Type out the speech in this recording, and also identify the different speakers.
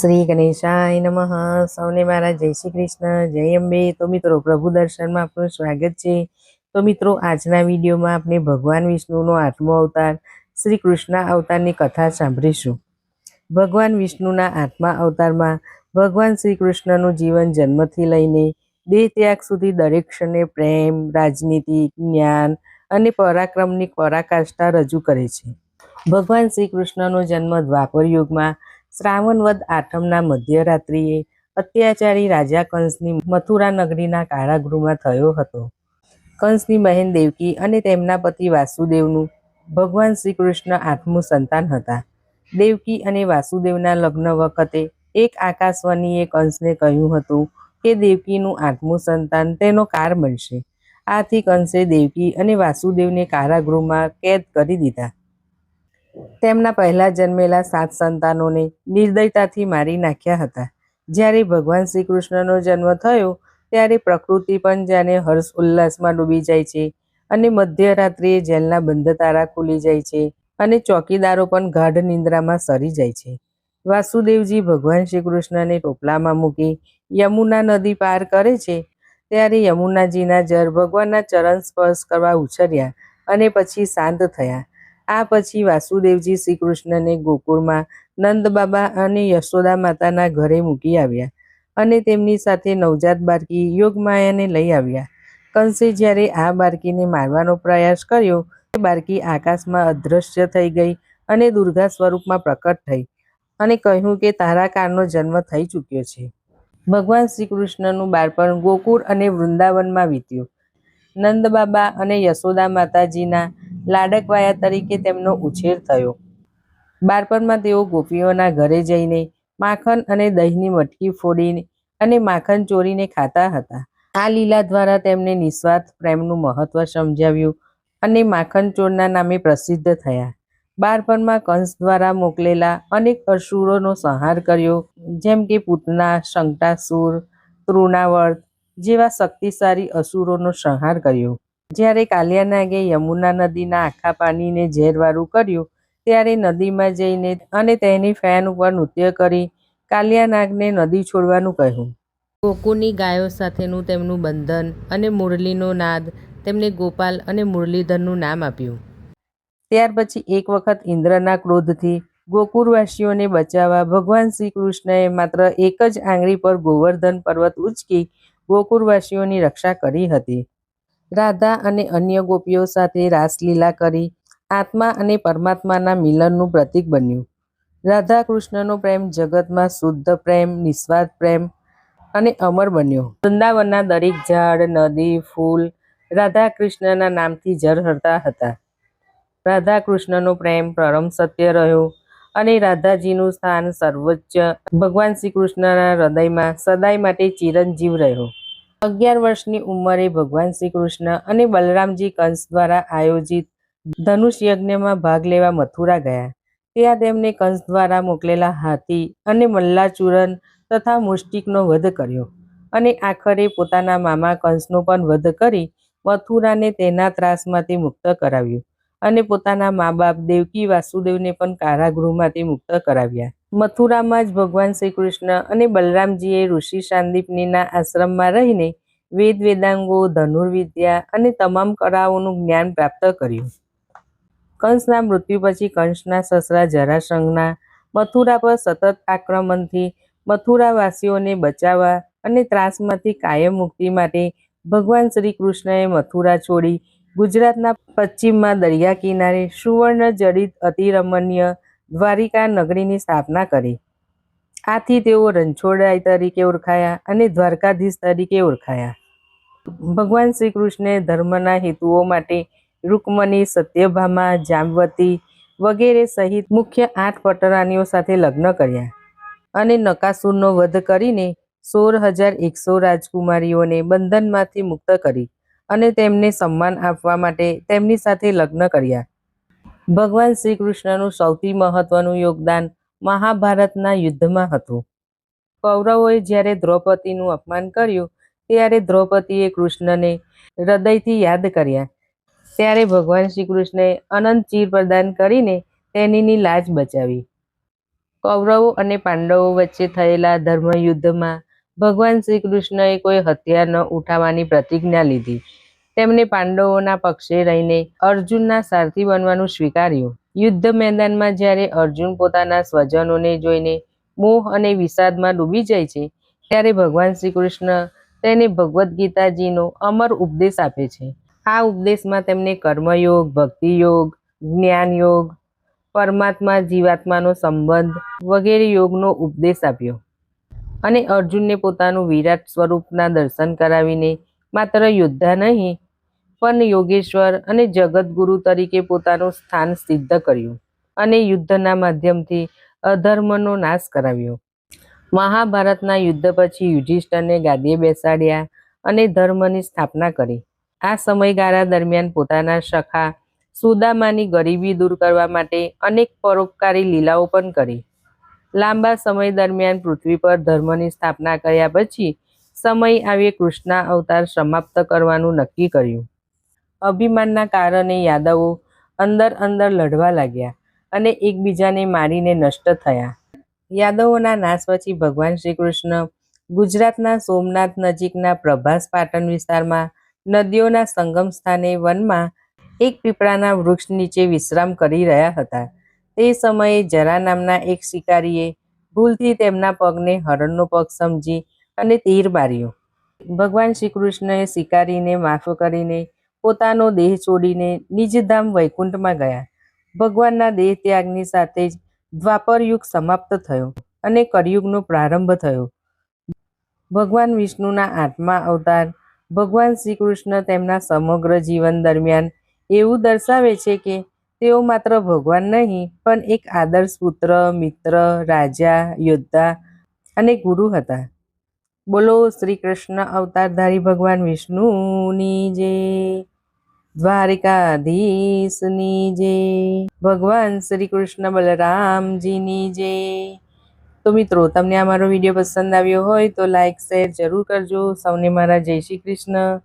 Speaker 1: શ્રી ગણેશાય નમઃ. સૌને મારા જય શ્રી કૃષ્ણ. જય અંબે. તો મિત્રો, પ્રભુ દર્શનમાં આપનું સ્વાગત છે. તો મિત્રો, આજના વિડીયોમાં આપણે ભગવાન વિષ્ણુનો આઠમો અવતાર, શ્રી કૃષ્ણ અવતારની કથા સાંભળીશું. ભગવાન વિષ્ણુના આઠમા અવતારમાં ભગવાન શ્રી કૃષ્ણનું જીવન જન્મથી લઈને દેહ ત્યાગ સુધી દરેક ક્ષણે પ્રેમ, રાજનીતિ, જ્ઞાન અને પરાક્રમની પરાકાષ્ઠા રજૂ કરે છે. ભગવાન શ્રી કૃષ્ણનો જન્મ દ્વાપર યુગમાં શ્રાવણ વદ આઠમના મધ્યરાત્રિએ અત્યાચારી રાજા કંસની મથુરા નગરીના કારાગૃહમાં થયો હતો. કંસની બહેન દેવકી અને તેમના પતિ વાસુદેવનું ભગવાન શ્રી કૃષ્ણ આઠમું સંતાન હતા. દેવકી અને વાસુદેવના લગ્ન વખતે એક આકાશવાણીએ કંસને કહ્યું હતું કે દેવકીનું આઠમું સંતાન તેનો કાર બનશે આથી કંસે દેવકી અને વાસુદેવને કારાગૃહમાં કેદ કરી દીધા. તેમના પહેલા જન્મેલા સાત સંતાનોને નિર્દયતાથી મારી નાખ્યા હતા. જ્યારે ભગવાન શ્રી કૃષ્ણનો જન્મ થયો, ત્યારે પ્રકૃતિ પણ જાણે હર્ષ ઉલ્લાસમાં ડૂબી જાય છે અને મધ્યરાત્રિએ જેલના બંધ તારા ખુલી જાય છે અને ચોકીદારો પણ ગાઢ નિંદ્રામાં સરી જાય છે. વાસુદેવજી ભગવાન શ્રી કૃષ્ણને ટોપલામાં મૂકી યમુના નદી પાર કરે છે, ત્યારે યમુનાજીના જળ ભગવાનના ચરણ સ્પર્શ કરવા ઉછર્યા અને પછી શાંત થયા. આ પછી વાસુદેવજી શ્રી કૃષ્ણને ગોકુળમાં નંદ બાબા અને યશોદા માતાના ઘરે મૂકી આવ્યા અને તેમની સાથે નવજાત બાળકી યોગમાયાને લઈ આવ્યા. કંસે જ્યારે આ બાળકીને મારવાનો પ્રયાસ કર્યો, તે બાળકી આકાશમાં અદૃશ્ય થઈ ગઈ અને દુર્ગા સ્વરૂપમાં પ્રકટ થઈ અને કહ્યું કે તારા કારનો જન્મ થઈ ચૂક્યો છે. ભગવાન શ્રી કૃષ્ણનું બાળપણ ગોકુળ અને વૃંદાવનમાં વીત્યું. નંદ બાબા અને યશોદા માતાજીના લાડકવાયા તરીકે તેમનો ઉછેર થયો. બાળપણમાં તેઓ ગોપીઓના ઘરે જઈને માખણ અને દહીંની મટકી ફોડીને અને માખણ ચોરીને ખાતા હતા. આ લીલા દ્વારા તેમને નિસ્વાર્થ પ્રેમનું મહત્વ સમજાવ્યું અને માખણ ચોરના નામે પ્રસિદ્ધ થયા. બાળપણમાં કંસ દ્વારા મોકલેલા અનેક અસુરોનો સંહાર કર્યો, જેમ કે પૂતના શંકટાસુર તૃણાવર્ત જેવા શક્તિશાળી અસુરોનો સંહાર કર્યો. જ્યારે કાલિયાનાગે યમુના નદીના આખા પાણીને ઝેરવાળું કર્યું, ત્યારે નદીમાં જઈને અને તેની ફેન ઉપર નૃત્ય કરી કાલિયાનાગને નદી છોડવાનું કહ્યું. કોકુની ગાયો સાથેનું તેમનું બંધન અને મુરલીનો નાદ તેમને ગોપાલ અને મુરલીધરનું નામ આપ્યું. ત્યાર પછી એક વખત ઇન્દ્રના ક્રોધથી ગોકુળવાસીઓને બચાવવા ભગવાન શ્રી કૃષ્ણએ માત્ર એક જ આંગળી પર ગોવર્ધન પર્વત ઉચકી ગોકુળવાસીઓની રક્ષા કરી હતી. રાધા અને અન્ય ગોપીઓ સાથે રાસલીલા કરી આત્મા અને પરમાત્માના મિલનનું પ્રતીક બન્યું. રાધા કૃષ્ણનો પ્રેમ જગતમાં શુદ્ધ પ્રેમ, નિસ્વાર્થ પ્રેમ અને અમર બન્યો. વૃંદાવનના દરેક ઝાડ, નદી, ફૂલ રાધા કૃષ્ણના નામથી ઝરહરતા હતા. રાધા કૃષ્ણનો પ્રેમ પરમ સત્ય રહ્યો અને રાધાજીનું સ્થાન સર્વોચ્ચ. ભગવાન શ્રી કૃષ્ણના હૃદયમાં સદાય માટે ચિરંજીવ રહ્યો. અગિયાર વર્ષની ઉંમરે ભગવાન શ્રી કૃષ્ણ અને બલરામજી કંસ દ્વારા આયોજિત ધનુષ યજ્ઞમાં ભાગ લેવા મથુરા ગયા. ત્યાં તેમને કંસ દ્વારા મોકલેલા હાથી અને મલ્લાચૂરન તથા મુષ્ટિકનો વધ કર્યો અને આખરે પોતાના મામા કંસનો પણ વધ કરી મથુરાને તેના ત્રાસમાંથી મુક્ત કરાવ્યું અને પોતાના મા બાપ દેવકી વાસુદેવને પણ કારાગૃહમાંથી મુક્ત કરાવ્યા. મથુરામાં જ ભગવાન શ્રી કૃષ્ણ અને બલરામજીએ ઋષિ સાંદીપનીના આશ્રમમાં રહીને વેદ વેદાંગો, ધનુર્વિદ્યા અને તમામ કળાઓનું જ્ઞાન પ્રાપ્ત કર્યું. કંસના મૃત્યુ પછી કંસના સસરા જરાસંઘના મથુરા પર સતત આક્રમણથી મથુરાવાસીઓને બચાવવા અને ત્રાસમાંથી કાયમ મુક્તિ માટે ભગવાન શ્રી કૃષ્ણએ મથુરા છોડી ગુજરાતના પશ્ચિમમાં દરિયા કિનારે સુવર્ણ જડિત અતિરમણીય દ્વારિકા નગરીની સ્થાપના કરી. આથી તેઓ રણછોડાઈ તરીકે ઓળખાયા અને દ્વારકાધીશ તરીકે ઓળખાયા. ભગવાન શ્રી કૃષ્ણે ધર્મના હેતુઓ માટે રૂકમણી સત્યભામા, જામવતી વગેરે સહિત મુખ્ય આઠ પટરાણીઓ સાથે લગ્ન કર્યા અને નકાસુરનો વધ કરીને સોળ હજાર એકસો રાજકુમારીઓને બંધનમાંથી મુક્ત કરી અને તેમને સન્માન આપવા માટે તેમની સાથે લગ્ન કર્યા. ભગવાન શ્રી કૃષ્ણનું સૌથી મહત્વનું યોગદાન મહાભારતના યુદ્ધમાં હતું. કૌરવોએ જ્યારે દ્રૌપદીનું અપમાન કર્યું, ત્યારે દ્રૌપદીએ કૃષ્ણને હૃદયથી યાદ કર્યા. ત્યારે ભગવાન શ્રી કૃષ્ણએ અનંત ચીર પ્રદાન કરીને તેનીની લાજ બચાવી. કૌરવો અને પાંડવો વચ્ચે થયેલા ધર્મયુદ્ધમાં ભગવાન શ્રી કૃષ્ણએ કોઈ હથિયાર ન ઉઠાવવાની પ્રતિજ્ઞા લીધી. તેમણે પાંડવોના પક્ષે રહીને અર્જુનના સારથી બનવાનું સ્વીકાર્યું. યુદ્ધ મેદાનમાં જ્યારે અર્જુન પોતાના સ્વજનોને જોઈને મોહ અને વિષાદમાં ડૂબી જાય છે, ત્યારે ભગવાન શ્રી કૃષ્ણ તેને ભગવદ્ ગીતાજીનો અમર ઉપદેશ આપે છે. આ ઉપદેશમાં તેમને કર્મયોગ, ભક્તિયોગ જ્ઞાન યોગ પરમાત્મા જીવાત્માનો સંબંધ વગેરે યોગનો ઉપદેશ આપ્યો. અને અર્જુનને પોતાનું વિરાટ સ્વરૂપના દર્શન કરાવીને માત્ર યોદ્ધા નહીં પણ યોગેશ્વર અને જગતગુરુ તરીકે પોતાનું સ્થાન સિદ્ધ કર્યું અને યુદ્ધના માધ્યમથી અધર્મનો નાશ કરાવ્યો. મહાભારતના યુદ્ધ પછી યુધિષ્ઠરને ગાદીએ બેસાડ્યા અને ધર્મની સ્થાપના કરી. આ સમયગાળા દરમિયાન પોતાના સખા સુદામાની ગરીબી દૂર કરવા માટે અનેક પરોપકારી લીલાઓ પણ કરી. લાંબા સમય દરમિયાન પૃથ્વી પર ધર્મની સ્થાપના કર્યા પછી સમય આવે કૃષ્ણ અવતાર સમાપ્ત કરવાનું નક્કી કર્યું. અભિમાનના કારણે યાદવો અંદર અંદર લડવા લાગ્યા અને એકબીજાને મારીને નષ્ટ થયા. યાદવોના નાશ પછી ભગવાન શ્રી કૃષ્ણ ગુજરાતના સોમનાથ નજીકના પ્રભાસ પાટણ વિસ્તારમાં નદીઓના સંગમ સ્થાને વનમાં એક પીપળાના વૃક્ષ નીચે વિશ્રામ કરી રહ્યા હતા. તે સમયે જરા નામના એક શિકારીએ ભૂલથી તેમના પગને હરણનો પગ સમજી અને તીર માર્યો ભગવાન શ્રી કૃષ્ણએ શિકારીને માફ કરીને પોતાનો દેહ છોડીને નિજધામ વૈકુંઠમાં ગયા. ભગવાનના દેહ ત્યાગની સાથે જ દ્વાપર યુગ સમાપ્ત થયો અને કળિયુગનો પ્રારંભ થયો. ભગવાન વિષ્ણુના આત્મા અવતાર ભગવાન શ્રી કૃષ્ણ તેમના સમગ્ર જીવન દરમિયાન એવું દર્શાવે છે કે તેઓ માત્ર ભગવાન નહીં, પણ એક આદર્શ પુત્ર, મિત્ર, રાજા, યોદ્ધા અને ગુરુ હતા. બોલો શ્રી કૃષ્ણ અવતારધારી ભગવાન વિષ્ણુની જય. દ્વારિકાધીશની જય ભગવાન શ્રી કૃષ્ણ બલરામજીની જય તો મિત્રો, તમને આ મારો વીડિયો પસંદ આવ્યો હોય તો લાઈક શેર જરૂર કરજો. સૌને મારા જય શ્રી કૃષ્ણ.